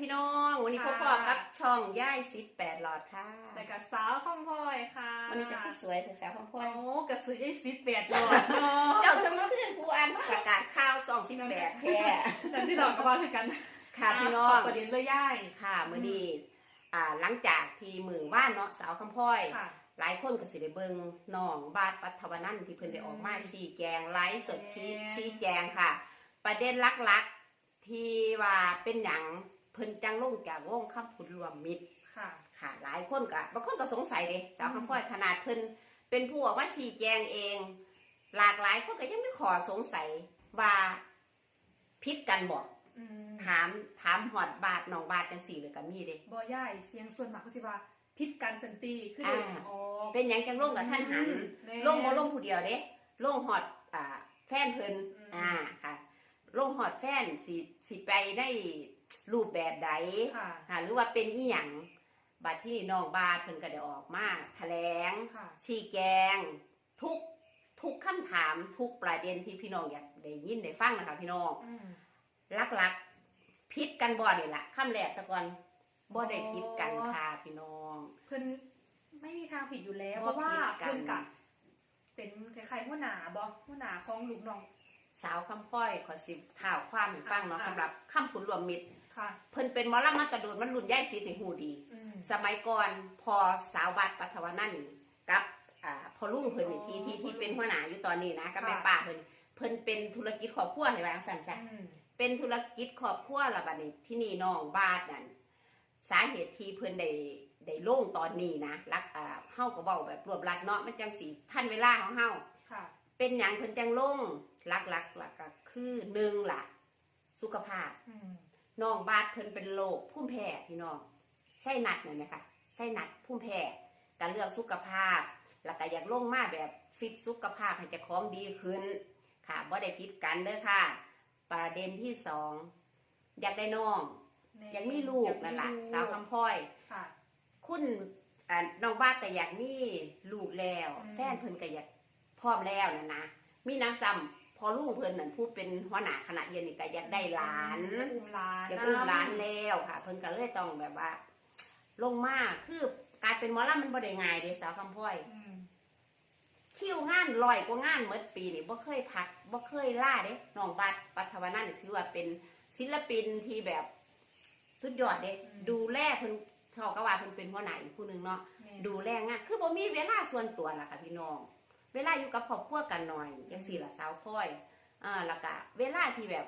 พี่น้องวันนี้พค่ะบกับกับช่องย่ายซิดแปดหลอดค่ะแต่กับสาวข้อมพลอยค่ะ วันนี้จะพูดสวยถึงสาวพองพ่อโอ้ยกระสือไอ้สิบแปดหลอดเนาะเจ้าสมมติคือผู้อ่านประกาศข่าวสองสิบแปดแท้แต่ที่เราก็ว่าคือกัน ค่ะพี่น้อของประเด็นเลยย่ายค่ะมื่อนี้อ่าหลังจากที่มือว่านเนาะสาวคำพ่อยค่ะหลายคนก็สิได้เบิ่งน้องบาทปัทวนันท์ที่เพิ่นได้ออกมาชี้แจงไลฟ์สดชี้แม่นชี้แจงค่ะ ประเด็นหลักๆที่ว่าเป็นหยัง เพิ่นจังลงจากวงคำพูดรวมมิตรค่ะ ค่ะ หลายคนก็บางคนก็สงสัยเด้สาวอืมคำพ่อยขนาดเพิ่นเป็นผู้ออกมาชี้แจงเอง หลากหลายคนก็ยังไม่ขอสงสัยว่าพิษกันบ่อืมถามถามหอดบาทน้องบาทจังสี่เลยก็มีเด้บอย่ายเสียงส่วนมากเขาสิว่าพิษกันสันติคืออ่าเด็กออกเป็นหยังจังลงกับท่านหันแม่ลงบ่ลงผู้เดียวเด้ลงหอดอ่าแฟนเพิ่นอืมอ่าค่ะลงหอดแฟนสิสิไปได้ รูปแบบใดค่ะค่ะหรือว่าเป็นอีหยังบัดที่น้องบาทเพิ่นก็ได้ออกมาแถลงค่ะ ชี้แจงทุกทุกคำถามทุกประเด็นที่พี่น้องอยากได้ยินได้ฟังนะคะพี่น้องอืมลักๆพิษกันบ่นี่ล่ะคำแรกซะก่อนบ่ได้พิษกันอ๋อค่ะพี่น้อง เพิ่นไม่มีทางผิดอยู่แล้วบ่เพราะว่าผิดกัน เพิ่นกับเป็นคล้ายๆหัวหน้าบ่หัวหน้าของลูกน้อง สาวคำพ้อยขอสิท่าวความให้ฟังเนาะอ่าสำหรับคำขุนรวมมิตร ค่ะ เพิ่นเป็นหมอลำมาแตะโดนมันรุ่นย่ายสิทธิ์ในหูดี อืม สมัยก่อนพอสาวบัตรปัทวนันท์นี่กับอ่าพอลุงเพิ่นนี่ที่ที่ที่เป็นหัวหน้าอยู่ตอนนี้นะกับแม่ป้าเพิ่นเพิ่นเป็นธุรกิจครอบครัวให้ว่าสั่นซะ อืม เป็นธุรกิจครอบครัวละบัดนี้ที่นี่น้องบาทนั่นสาเหตุที่เพิ่นได้ได้ลงตอนนี้นะรักอ่าเฮาก็เว้าแบบรวบรัดเนาะมันจังสิทันเวลาของเฮาค่ะ เป็นหยังเพิ่นจังลง หลักๆหลักก็คือหนึ่งล่ะสุขภาพอืมน้องบาดเพิ่นเป็นโรคภูมิแพ้พี่น้องไส้หนัดนั่นไหมคะไส้หนัดภูมิแพ้การเลือกสุขภาพ แล้วก็อยากลงมาแบบฟิตสุขภาพให้เจ้าของดีขึ้น ค่ะบ่ได้ผิดกันเด้อค่ะ ประเด็นที่สองอยากได้น้องแม่อยากมีลูกนั่นล่ะอยมีสาวคำพ้อยค่ะคุณอ่าน้องบาดก็อยากมีลูกแล้วอืมแฟนเพิ่นก็อยากพร้อมแล้วนะนะมีน้ำซ้ำ พอลูกเพิ่นนั่นพูดเป็นหัวหน้าคณะเรียนนี่ก็อยากได้หลานอยากอุ้มหลานอยากอุ้มหลานแล้วค่ะ เพิ่นก็เลยต้องแบบว่า ลงมาคือการเป็นหมอลำมันบ่ได้ง่ายเด้สาวคำพ้อยอืมคิวงานลอยกว่างานเมื่อปีนี่บ่เคยพักบ่เคยล่าเด้น้องบัดปัทวนันท์นี่ถือว่าเป็นศิลปินที่แบบสุดยอดเด้ดูแลเพิ่นเขาก็ว่าเพิ่นเป็นหัวหน้าอีกผู้หนึงเนาะแม่ดูแลงานคือบ่มีเวลาส่วนตัวล่ะค่ะพี่น้อง เวลาอยู่กับครอบครัวกันหน่อยจังซี่ล่ะสาวพ้อยอ่าแล้วก็เวลาที่แบบ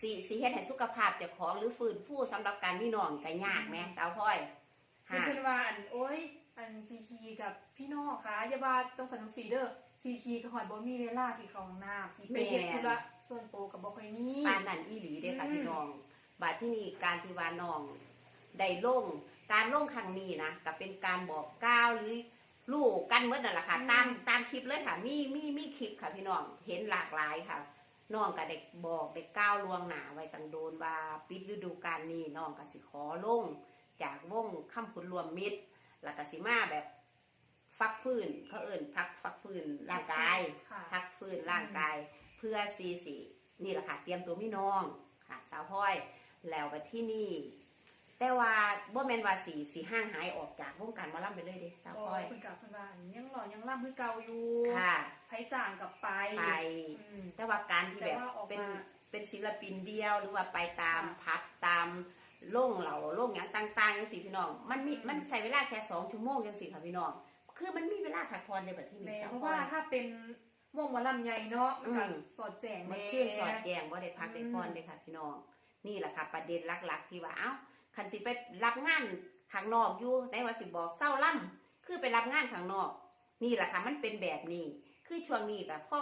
สิสิเฮ็ดให้สุขภาพเจ้าของหรือฟื้นฟูสำหรับการมีน้องก็ยากแหม่สาวพ้อยเพิ่นค่ะเพิ่นว่าอันโอ้ยอันซีคีกับพี่น้องค่ะอย่าว่าต้องสันสีเด้อซีคีกับหอดบ่มีเวลาสิเข้าห้องน้ำสิไปเฮ็ดธุระส่วนตัวกับบ่ค่อยมีปานนั้นอีหลีเด้อค่ะอืมพี่น้องบาดที่นี่การที่ว่าน้องได้ลงการลงครั้งนี้นะก็เป็นการบอกกล่าวหรือ ลูกกันเมื่อนั่นแหละค่ะ ตามตามคลิปเลยค่ะ มีมีมีคลิปค่ะพี่น้องเห็นหลากหลายค่ะน้องก็เด็กบอกเด็กก้าวลวงหนาไว้ตังโดนว่าปิดฤดูกาลนี้น้องก็สิขอลง จากวงคำพุนรวมมิตรแล้วก็สิมาแบบฟักฟื้นเขาเอิ่นพักฟักฟื้นร่างกายค่ะพักฟื้นร่างกาย เพื่อซีสีนี่แหละค่ะ เตรียมตัวมีน้องค่ะสาวพ้อยแล้วไปที่นี่ แต่ว่าบ่แม่นว่าสีสีห้างหายออกจากวงการหมอลำไปเลยเด้สาวโอ้พ้อยยเพิ่นกับเพิ่นว่ายังหล่อยังล่ำคือเก่าอยู่ค่ะ ไผจ่างกับไปไป อืม แต่ว่าการที่แบบแต่ว่าออกมาเป็นเป็นศิลปินเดียวหรือว่าไปตามค่ะพับตามโล่งเหล่าโล่งอย่างต่างๆจังสิพี่น้องมันมีอืม มันใช้เวลาแค่สองชั่วโมงจังสิค่ะพี่น้องคือมันมีเวลาพักผ่อนในแบบที่นี่แม่สาวเพราะพ้อว่ายถ้าเป็นวงหมอลำใหญ่เนาะมันก็อืม สอดแจงมันแม่เครื่องสอดแจงว่าได้พักอืมได้พรเลยค่ะพี่น้อง นี่แหละค่ะ ประเด็นหลักๆ ที่ว่าเอ้า คันสิไปรับงานข้างนอกอยู่ในว่าสิบอกเศร้าล่ำคือไปรับงานข้างนอก นี่แหละค่ะมันเป็นแบบนี้ คือช่วงนี้กับพ่อ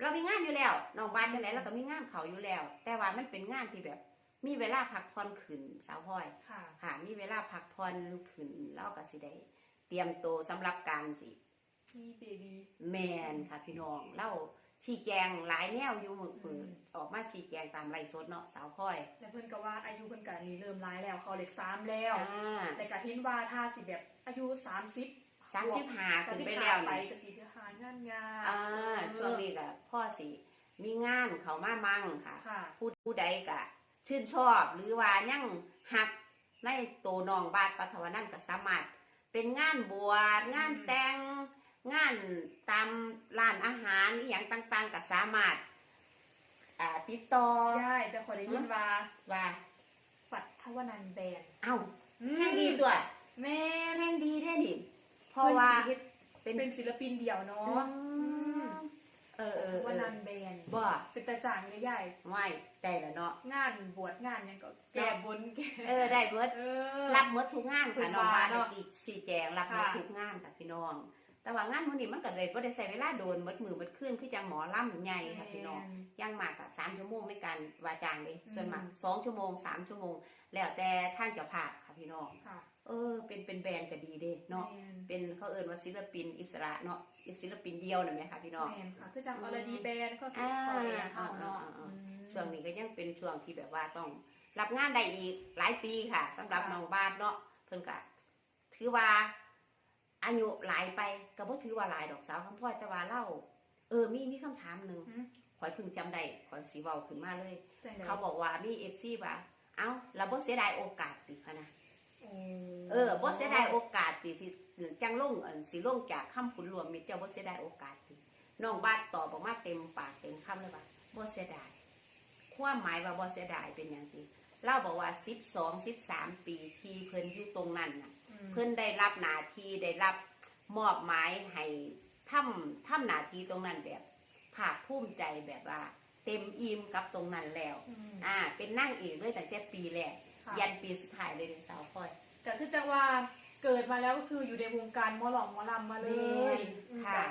เรามีงานอยู่แล้วน้องบ้านจังไหนเราก็มีงานเขาอยู่แล้ว แต่ว่ามันเป็นงานที่แบบ มีเวลาพักผ่อนขึ้นสาวพ่อยค่ะ ค่ะ มีเวลาพักผ่อนขึ้นแล้วก็สิได้เตรียมตัวสำหรับการสิมีเบบีแมนค่ะพี่น้องเล่า ชี้แจงหลายแนวอยู่มือปืนออกมาชี้แจงตามไลฟ์สดเนาะสาวพ่อย แล้วเพิ่นก็ว่าอายุเพิ่นก็นี่เริ่มร้ายแล้วเขาเล็กสามแล้วอ่า แต่ก็เห็นว่าถ้าสิแบบอายุ30สามสิบห้าก็ขึ้นสิไปไปแล้วไปนี่ก็สิหางานยากอ่าช่วงนี้ก็พ่อสิมีงานเขามามั่งค่ะ ค่ะ ผู้ผู้ใดก็ชื่นชอบหรือว่ายังหักในตัวน้องบาทปัทวนันก็สามารถเป็นงานบวชงานแต่ง งานตามร้านอาหารอหย่างต่างๆก็สามารถอ่าติดต่อได้แต่ขอได้ยินว่าว่าปัทวนันแบนเอ้าแห่งดีตัวแม่แห่งดีได้นี่เพราะว่าเพิ่นสิเป็นเฮ็ดเป็นศิลปินเดี่ยวเนาะเออเออปัทเอวนัอนแบนบ่เป็นตาจ่างใหญ่ไม่ได้แล้วเนาะๆงานบวชงานหยังก็แก้บนแก้เออได้เบิดเออรับหมดทุกงานทุค่ะกน้องบ้านเนาะอีกชี้แจงรับหมดค่ะทุกงานค่ะพี่น้อง แต่ว่างานมื้อนี้มันก็เลยบ่ได้ใช้เวลาโดนหมดมือหมดคืนคือจังหมอลำใหญ่ค่ะพี่น้องอยังมากก็3ชั่วโมงในการว่าจ้างเลยส่วนมากสองชั่วโมงสามชั่วโมง แล้วแต่ทางเจ้าภาพค่ะพี่น้องค่ะเออ เป็นเป็นแบรนด์ก็ดีเด้เนาะแม่นเป็นเขาเอิ้นว่าศิลปินอิสระเนาะศิลปินเดียวน่ะแม่ค่ะพี่น้องแม่นค่ะคือจังออลดีแบนก็คืออ่าซอยเฮาเนาะอ่าอ่าอ่าอืมช่วงนี้ก็ยังเป็นช่วงที่แบบว่าต้องรับงานได้อีกหลายปีค่ะสำหรับค่ะน้องบาทเนาะเพิ่นก็ถือว่า อายุหลายไปก็บ่ถือว่าหลายดอกสาวคำพ่อยแต่ว่าเล่า เออมีมีคำถามหนึ่งอืมขอยเพิ่งจำได้ขอยสิเว้าขึ้นมาเลย จังใดเขาบอกว่ามี FC ว่า เอ้าเราบ่เสียดายโอกาสติคะนะโอ้เออบ่เสียดายโอกาสติที่จังลงอันสิลงจากคำขุนรวมมิตรเจ้าบ่เสียดายโอกาสติน้องบาทตอบออกมาเต็มปากเต็มคำเลยว่าบ่เสียดายความหมายว่าบ่เสียดายเป็นอย่างที่ เล่าบอกว่า12 13ปีที่เพิ่นอยู่ตรงนั้นน่ะอืมเพิ่นได้รับหน้าที่ได้รับมอบหมายให้ทำทำหน้าที่ตรงนั้นแบบภาคภูมิใจแบบว่า เต็มอิ่มกับตรงนั้นแล้วอืมอ่า เป็นนั่งเอกเลยตั้งแต่ปีแรกค่ะ ยันปีสุดท้ายเลยสาวคอย แต่คือจังว่าเกิดมาแล้วก็คืออยู่ในวงการหมอหลอกหมอลำมาเลยอืมค่ะ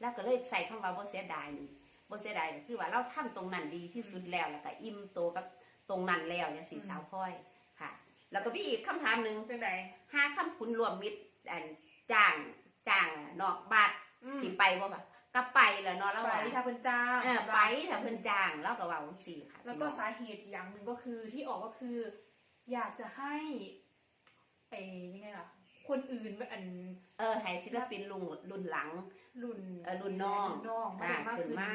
แล้วก็เลยใส่คำว่าบ่เสียดายนี่บ่เสียดายก็คือว่าเราทำตรงนั้นดีที่สุดแล้วแล้วก็อิ่มโตกับ ตรงนั้นแล้วเนี่ยสิสาวคอยค่ะ แล้วก็มีอีกคำถามหนึ่งจังใดห้าคำคุณรวมมิตรอันจ้างจ้างนอกบาทอืมสิไปบ่ปะก็ไปแหล้วเนาะแล้วไปว่าทาเพิ่นจ้างเออไปถ้าเพิ่นจ้างแล้วก็ว่าจังซี่ค่ะ แล้วก็พี่น้องสาเหตุอย่างหนึ่งก็คือที่ออกก็คือ อยากจะให้ไอ้ยังไงล่ะคนอื่นแบบอันเออให้ศิลปินรุ่นรุ่นหลัง รุ่นเออรุ่นน้องรุ่นน้องมาอ่ามาขึ้นมา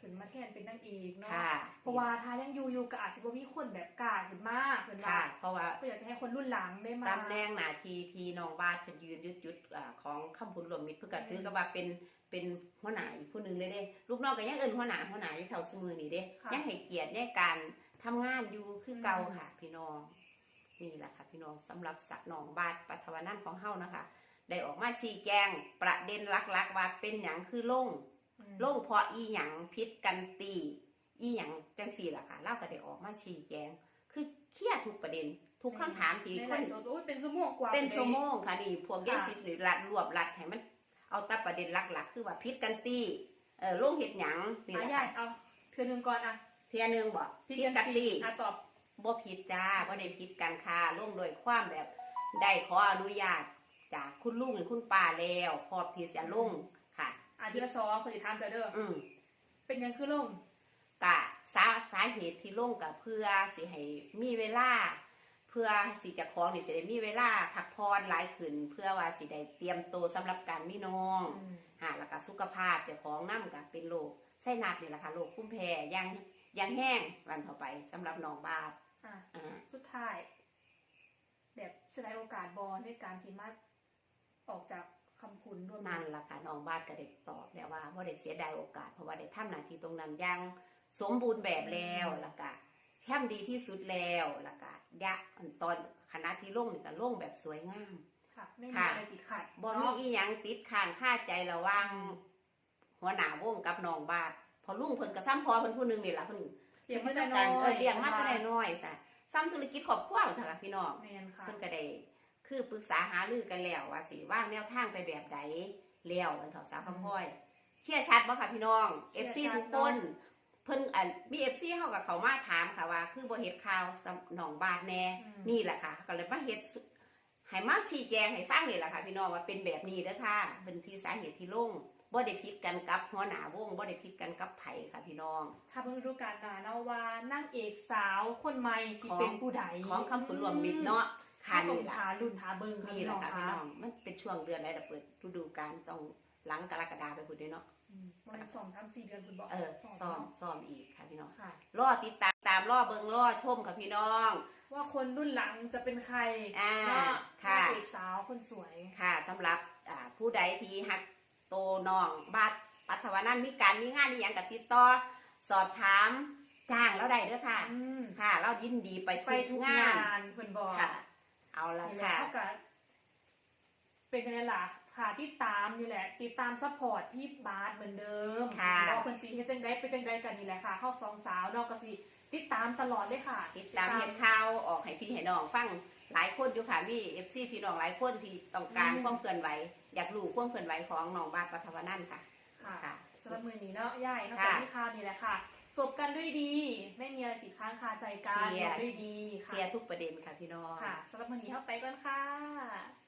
ขึ้นมาแทนเป็นนางเอกเนาะค่ะเพราะว่าถ้ายังอยู่อยู่ก็อาจจะบ่มีคนแบบกล้าขึ้นมาเพิ่นว่าค่ะ เพราะว่าก็อยากจะให้คนรุ่นหลังได้มาตำแหน่งหน้าที่ที่น้องบาทเพิ่นยืนยุดยุดอ่าของคำพูนรวมมิตรเพื่อก็ถือกับว่าเป็นเป็นหัวหน้าอีกผู้หนึงเลยเด้ลูกน้องก็ยังเอิ้นหัวหน้าหัวหน้าอยู่เท่าสมือนี่เด้ค่ะ ยังให้เกียรติในการทำงานอยู่คือเก่าอืมค่ะพี่น้อง นี่แหละค่ะพี่น้องสำหรับสะน้องบาทปัทวนันของเฮานะคะ ได้ออกมาชี้แจงประเด็นหลักๆว่าเป็นหยังคือลง อืมลงเพราะอีหยังพิษกันตี อีหยังจังสี่ล่ะค่ะเล่าก็ได้ออกมาชี้แจง คือเคลียร์ทุกประเด็น ทุกคำถามที่ในคไลนฟ์สดโอ้ยเป็นชั่วโมงกว่าเป็นลยชั่วโมงค่ะนี่พวกค่ะยายสิทธิ์หรือรัดรวบรัดให้มัน เอาแต่ประเด็นหลักๆ คือว่าพิษกันตีเออลงเห็ดหยังนี่อะแหละยาค่ะยเอาเทื่อหนึงก่อนอะเทียหนึงบอกพี่พิษกันกันตีตี อะตอบ บ่ผิดจ้าบ่ได้ผิดกันค่ะลงโดยความแบบได้ขออนุญาตจากคุณลุงหรือคุณป้าแล้วพร้อมที่จะลง ค่ะอะทีละสองคนสิถามจะเด้ออืมเป็นหยังคือลงกะสาสาเหตุที่ลงกับเพื่อสิให้มีเวลา เพื่อสิจะของนี่สิได้มีเวลาพักผ่อนหลายขึ้น เพื่อว่าสิได้เตรียมตัวสำหรับการมีน้องหาแล้วก็สุขภาพเจ้าของน้ำกับเป็นโรคไส้หนักนี่แหละค่ะโรคภูมิแพ้ยังยังแห้งวันต่อไปสำหรับน้องบาทอะอ่าสุดท้าย แบบแสดงโอกาสบอลในการที่มาออกจาก คำคุณร่วมนั่นล่ะค่ะน้องบาทก็ได้ตอบแล้วว่าว่าได้เสียดายโอกาส เพราะว่าได้ทำหน้าที่ตรงนั้นอยังสมบูรณ์แบบแล้วแล้วก็แทำดีที่สุดแล้วแล้วก็ยะตอนคณะที่ลงนี่ก็ลงแบบสวยงามค่ะไม่มีค่ะอะไรติดขัดบ่มีเนาะอีหยังติดข้างค่าใจระหว่างหัวหน้าวงกับน้องบาทพอลุงเพิ่นก็ซ้ำพอเพิ่นผู้หนึงนี่ล่ะเพิ่นเลี้ยงมาต้แต่องน้กาอรเออยเลี้ยงมาแต่น้อยๆซะซ้ำธุรกิจครอบครัวเถอะค่ะพี่น้องแมนค่ะเพิ่นก็ได้ คือปรึกษาหารือกันแล้วว่าสิว่างแนวทางไปแบบใดแล้วกันเถาะสาวคำพ้อยเคลียร์ชัดบ่ค่ะพี่น้อง FC ทุกคนเพิ่นอันมี FC เฮากับเขามาถามค่ะว่า คือบ่เฮ็ดข่าวสำหนองบาทแน่อืมนี่แหละค่ะ ก็เลยมาเฮ็ดสุให้มาชี้แจงให้ฟังนี่แหละค่ะ พี่น้องว่าเป็นแบบนี้เด้อค่ะเป็นที่สาเหตุที่ลงบ่ได้ผิดกันกับหัวหน้าวงบ่ได้ผิดกันกับไผค่ะพี่น้อง ถ้าเพิ่งฤดูกาลหนาเนาะว่านางเอกสาวคนใหม่สิของเป็นผู้ใดของคำขุนรวมมิตรเนาะ ค่ะค่ะนี่นี่ล่ะหารุ่นหาเบิงค่ะนี่พี่แหน้ละองค่ะค่ะพี่น้องมันเป็นช่วงเดือนอะไรแต่เปิดฤดูกาลต้องหลังกรกฎาไปพุ่นเด้อเนาะอืมประมาณสองสามสี่เดือนคุณบอกเออซ้อมเนาะซ้อมอีกค่ะพี่น้องค่ะ รอติดตามตามรอเบิงรอชมค่ะพี่น้อง ว่าคนรุ่นหลังจะเป็นใครอ่าเนาะค่ะ นางเอกสาวคนสวย ค่ะสำหรับอ่าผู้ใดที่ฮักโตน้องบาดปัทวานันมีการมีงานนี่ยังกับติดต่อสอบถามจ้างแล้วได้เด้อค่ะ อืมค่ะ เรายินดีไปไปทุกงางานนเพิ่นบอกค่ะ เอาละนี่แหละค่ะเท่ากับเป็นกันล่ะค่ะติดตามนี่แหละ ติดตามซัพพอร์ตพี่บาสเหมือนเดิมค่ะว่าคนสีเฮ็ดจังได้เป็นจังได้กันนี่แหละค่ะ เข้าสองสาวนอกกสิติดตามตลอดเลยค่ะ ติดตามเห็นข่าวออกให้พี่ให้น้องฟังหลายคนอยู่ค่ะมีเอฟซีพี่น้องหลายคนที่ต้องการความเคลื่อนไหวอยากรู้ความเคลื่อนไหวของน้องบาดปัทวานันค่ะค่ะค่ะสำหรับมือนี้เนาะย่ายนอกค่ะจากที่ข่าวนี่แหละค่ะ จบกันด้วยดี ไม่มีอะไรติดค้างคาใจกันเคลียร์จบด้วยดีเคค่ะลียร์ทุกประเด็นค่ะพี่น้อง ค่ะสำหรับมือนี้เข้าไปก่อนค่ะ